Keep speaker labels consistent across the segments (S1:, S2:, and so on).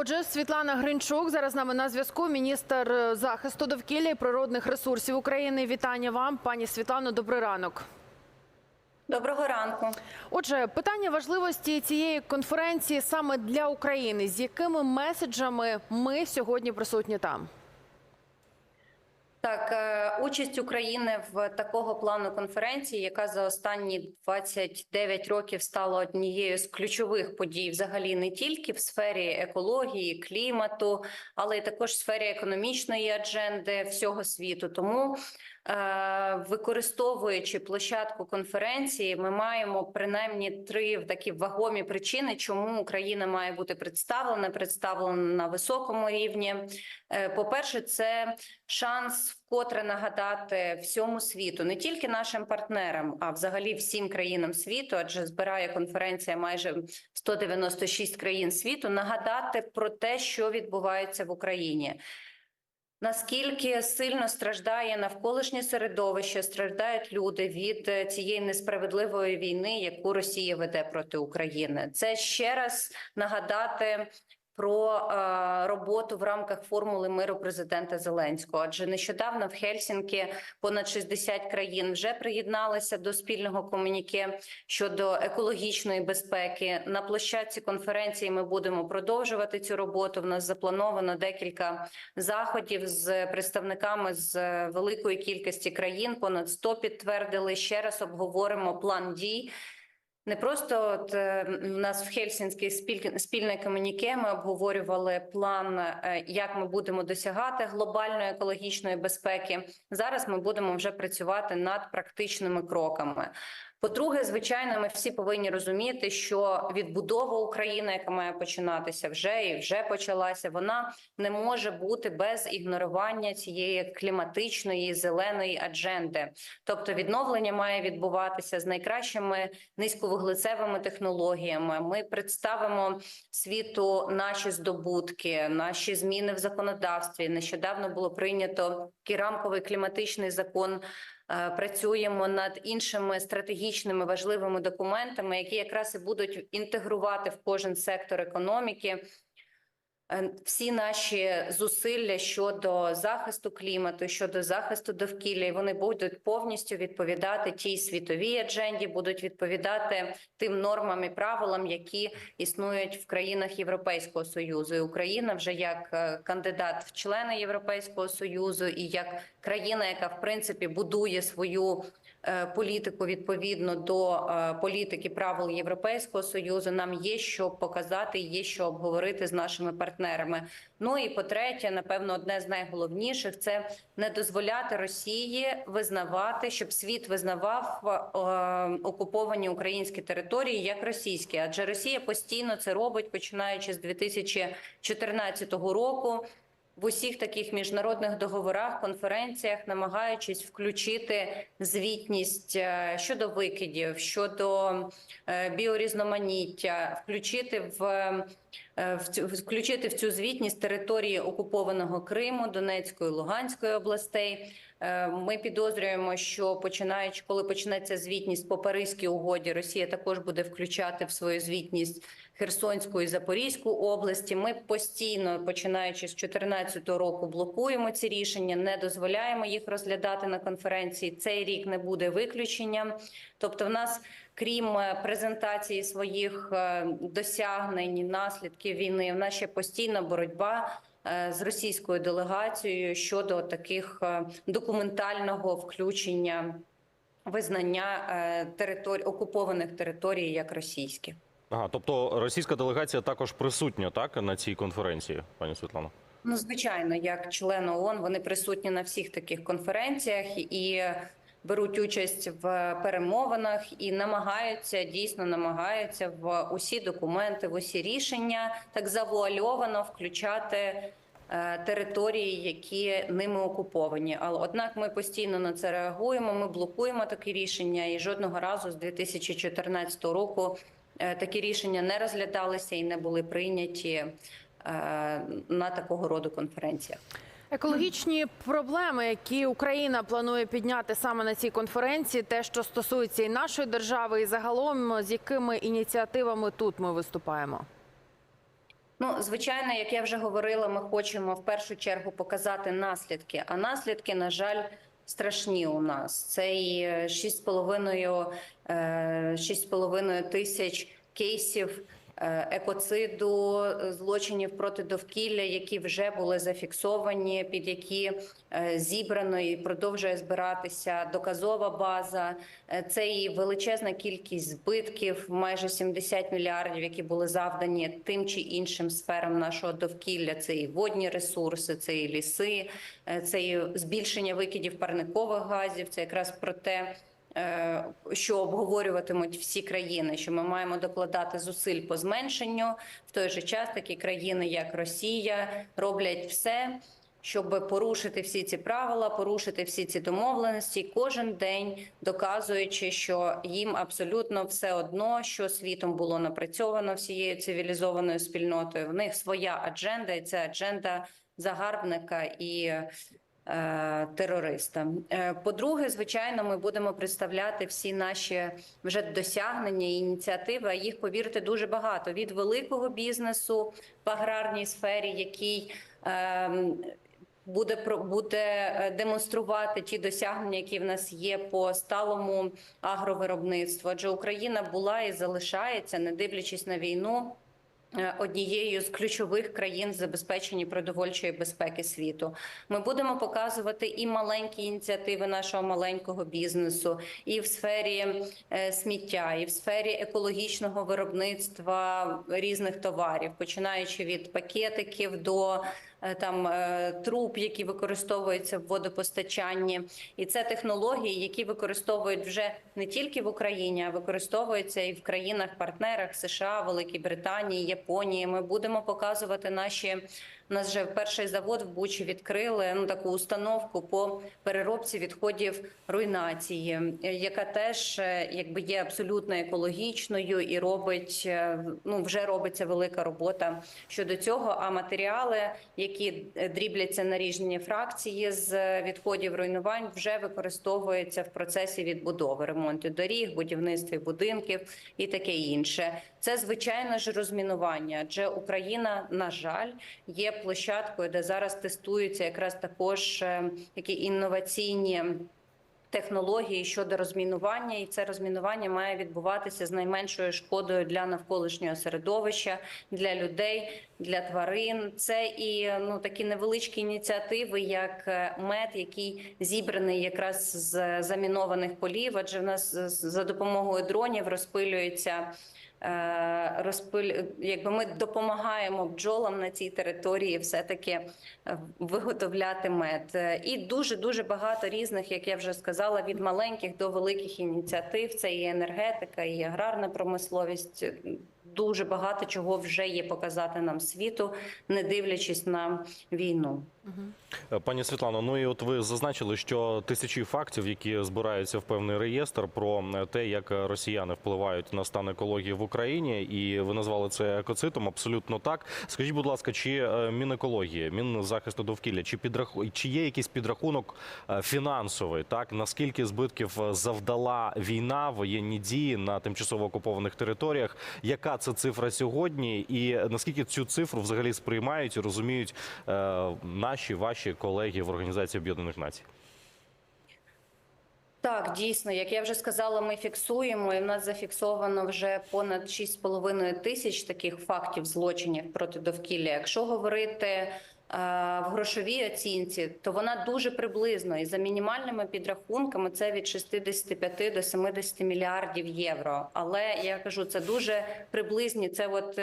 S1: Отже, Світлана Гринчук зараз з нами на зв'язку. Міністр е, захисту довкілля і природних ресурсів України. Вітання вам, пані Світлано. Добрий ранок.
S2: Доброго ранку.
S1: Отже, питання важливості цієї конференції саме для України. З якими меседжами ми сьогодні присутні там?
S2: Так, е, участь України в такого плану конференції, яка за останні 29 років стала однією з ключових подій, взагалі не тільки в сфері екології, клімату, але й також в сфері економічної адженди всього світу. Тому використовуючи площадку конференції, ми маємо принаймні три такі вагомі причини, чому Україна має бути представлена, представлена на високому рівні. Е, По-перше, це шанс вкотре нагадати всьому світу, не тільки нашим партнерам, а взагалі всім країнам світу, адже збирає конференція майже 196 країн світу, нагадати про те, що відбувається в Україні. Наскільки сильно страждає навколишнє середовище, страждають люди від е, цієї несправедливої війни, яку Росія веде проти України, це ще раз нагадати про е, роботу в рамках формули миру президента Зеленського. Адже нещодавно в Хельсінкі понад 60 країн вже приєдналися до спільного комуніке щодо екологічної безпеки. На площадці конференції ми будемо продовжувати цю роботу. В нас заплановано декілька заходів з представниками з е, великої кількості країн. Понад 100 підтвердили. Ще раз обговоримо план дій. Не просто от е, у нас в Хельсінській спіль- спільне комуніке ми обговорювали план, е, як ми будемо досягати глобальної екологічної безпеки. Зараз ми будемо вже працювати над практичними кроками. По-друге, звичайно, ми всі повинні розуміти, що відбудова України, яка має починатися вже і вже почалася, вона не може бути без ігнорування цієї кліматичної зеленої адженди. Тобто, відновлення має відбуватися з найкращими низьковуглецевими технологіями. Ми представимо світу наші здобутки, наші зміни в законодавстві. Нещодавно було прийнято такий рамковий кліматичний закон. Е, Працюємо над іншими стратегічними важливими документами, які якраз і будуть інтегрувати в кожен сектор економіки всі наші зусилля щодо захисту клімату, щодо захисту довкілля, і вони будуть повністю відповідати тій світовій адженді, будуть відповідати тим нормам і правилам, які існують в країнах Європейського союзу. І Україна вже як е, кандидат в члени Європейського союзу і як країна, яка в принципі будує свою е, політику відповідно до е, політики правил Європейського союзу. Нам є що показати, є що обговорити з нашими партнерами. Ну і по-третє, напевно, одне з найголовніших це не дозволяти Росії визнавати, щоб світ визнавав е, окуповані українські території як російські, адже Росія постійно це робить, починаючи з 2014 року в усіх таких міжнародних договорах, конференціях, намагаючись включити звітність е, щодо викидів, щодо е, біорізноманіття, включити в включити в цю звітність території окупованого Криму, Донецької, Луганської областей. Е, Ми підозрюємо, що починаючи, коли почнеться звітність по Паризькій угоді, Росія також буде включати в свою звітність Херсонську і Запорізьку області. Ми постійно, починаючи з 2014 року, блокуємо ці рішення, не дозволяємо їх розглядати на конференції. Цей рік не буде виключенням. Тобто, в нас, крім е, презентації своїх е, досягнень, наслідків війни, в нас ще постійна боротьба е, з російською делегацією щодо таких документального включення визнання територій окупованих територій як російські.
S3: Ага, тобто російська делегація також присутня так на цій конференції, пані Світлано.
S2: Ну, звичайно, як член ООН, вони присутні на всіх таких конференціях і беруть участь в перемовинах і намагаються дійсно намагаються в усі документи, в усі рішення так завуальовано включати. е, Території, які ними окуповані, але однак ми постійно на це реагуємо. Ми блокуємо такі рішення, і жодного разу з 2014 року е, такі рішення не розглядалися і не були прийняті е, на такого роду конференціях.
S1: Екологічні проблеми, які Україна планує підняти саме на цій конференції, те, що стосується і нашої держави, і загалом з якими ініціативами тут ми виступаємо.
S2: Ну, звичайно, як я вже говорила, ми хочемо в першу чергу показати наслідки. А наслідки, на жаль, страшні у нас. Це і е, 6,5 е, 6,5 тисяч кейсів екоциду, е, злочинів проти довкілля, які вже були зафіксовані, під які е, зібрано і продовжує збиратися доказова база. Е, Це і величезна кількість збитків, майже 70 мільярдів, які були завдані тим чи іншим сферам нашого довкілля. Це і водні ресурси, це і ліси, е, це і збільшення викидів парникових газів. Це якраз про те. Е, Що обговорюватимуть всі країни, що ми маємо докладати зусиль по зменшенню в той же час такі країни, як Росія, роблять все, щоб порушити всі ці правила, порушити всі ці домовленості, кожен день доказуючи, що їм абсолютно все одно, що світом було напрацьовано всією цивілізованою спільнотою. В них своя адженда, і це адженда загарбника і. Е, Терориста. Е, По-друге, звичайно, ми будемо представляти всі наші вже досягнення і ініціативи. Їх повірте дуже багато від великого бізнесу в аграрній сфері, який ем, буде буде е, демонструвати ті досягнення, які в нас є по сталому агровиробництву. Адже Україна була і залишається, не дивлячись на війну. Е, Однією з ключових країн забезпечення продовольчої безпеки світу. Ми будемо показувати і маленькі ініціативи нашого маленького бізнесу, і в сфері е, сміття, і в сфері екологічного виробництва різних товарів, починаючи від пакетиків до там е, труб, які використовуються в водопостачанні, і це технології, які використовують вже не тільки в Україні, а використовуються і в країнах-партнерах США, Великій Британії, Японії. Ми будемо показувати наші. У нас вже перший завод в Бучі відкрили ну таку установку по переробці відходів руйнації, е, яка теж е, якби є абсолютно екологічною і робить е, ну вже робиться велика робота щодо цього. А матеріали, які дрібляться на різні фракції з відходів руйнувань, вже використовуються в процесі відбудови, ремонту доріг, будівництві будинків і таке інше. Це звичайно ж розмінування, адже Україна, на жаль, є площадкою, де зараз тестуються якраз також е, такі інноваційні. Технології щодо розмінування, і це розмінування має відбуватися з найменшою шкодою для навколишнього середовища, для людей, для тварин. Це і ну такі невеличкі ініціативи, як е, мед, який зібраний якраз з замінованих полів. Адже в нас за допомогою дронів розпилюється. Е, Розпиль, якби ми допомагаємо бджолам на цій території, все таки е, виготовляти мед. Е, І дуже дуже багато різних, як я вже сказала, від маленьких до великих ініціатив. Це і енергетика, і аграрна промисловість. Дуже багато чого вже є показати нам світу, не дивлячись на війну.
S3: Е, Пані Світлано, ну і от ви зазначили, що тисячі фактів, які збираються в певний реєстр про е, те, як росіяни впливають на стан екології в Україні, і ви назвали це екоцитом. Абсолютно так. Скажіть, будь ласка, чи е, Мінекології, Мінзахисту довкілля, чи підраху чи є якийсь підрахунок фінансовий, так наскільки збитків завдала війна, воєнні дії на тимчасово окупованих територіях? Яка це цифра сьогодні, і наскільки цю цифру взагалі сприймають і розуміють е, наші ваші колеги в Організації Об'єднаних Націй?
S2: Так, дійсно, як я вже сказала, ми фіксуємо, і в нас зафіксовано вже понад 6,5 тисяч таких фактів злочинів проти довкілля. Якщо говорити в грошовій оцінці, то вона дуже приблизно і за мінімальними підрахунками це від 65 до 70 мільярдів євро. Але я кажу, це дуже приблизні. Це от.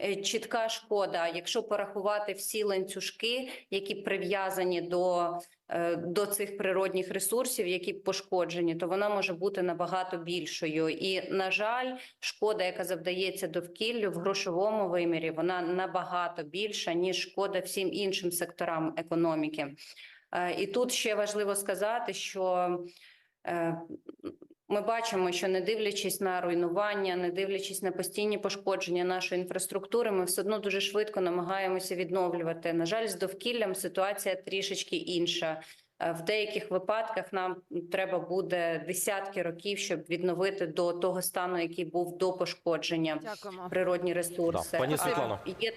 S2: Е, Чітка шкода, якщо порахувати всі ланцюжки, які прив'язані до е, до цих природних ресурсів, які пошкоджені, то вона може бути набагато більшою. І на жаль, шкода, яка завдається довкіллю в грошовому вимірі, вона набагато більша ніж шкода всім іншим секторам економіки. Е, І тут ще важливо сказати, що ми бачимо, що не дивлячись на руйнування, не дивлячись на постійні пошкодження нашої інфраструктури, ми все одно дуже швидко намагаємося відновлювати. На жаль, з довкіллям ситуація трішечки інша. Е, В деяких випадках нам треба буде десятки років, щоб відновити до того стану, який був до пошкодження
S1: Дякуємо.
S2: природні ресурси.
S3: Да. Пані Світлано.
S2: є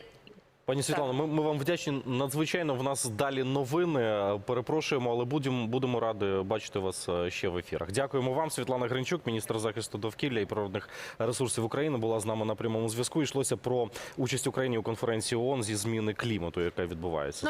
S3: Пані Світлано, ми, ми вам вдячні. Надзвичайно в нас далі новини. Перепрошуємо, але будемо будемо раді бачити вас е, ще в ефірах. Дякуємо вам. Світлана Гринчук, міністр захисту довкілля і природних ресурсів України, була з нами на прямому зв'язку. Йшлося про участь України у конференції ООН зі зміни клімату, яка відбувається.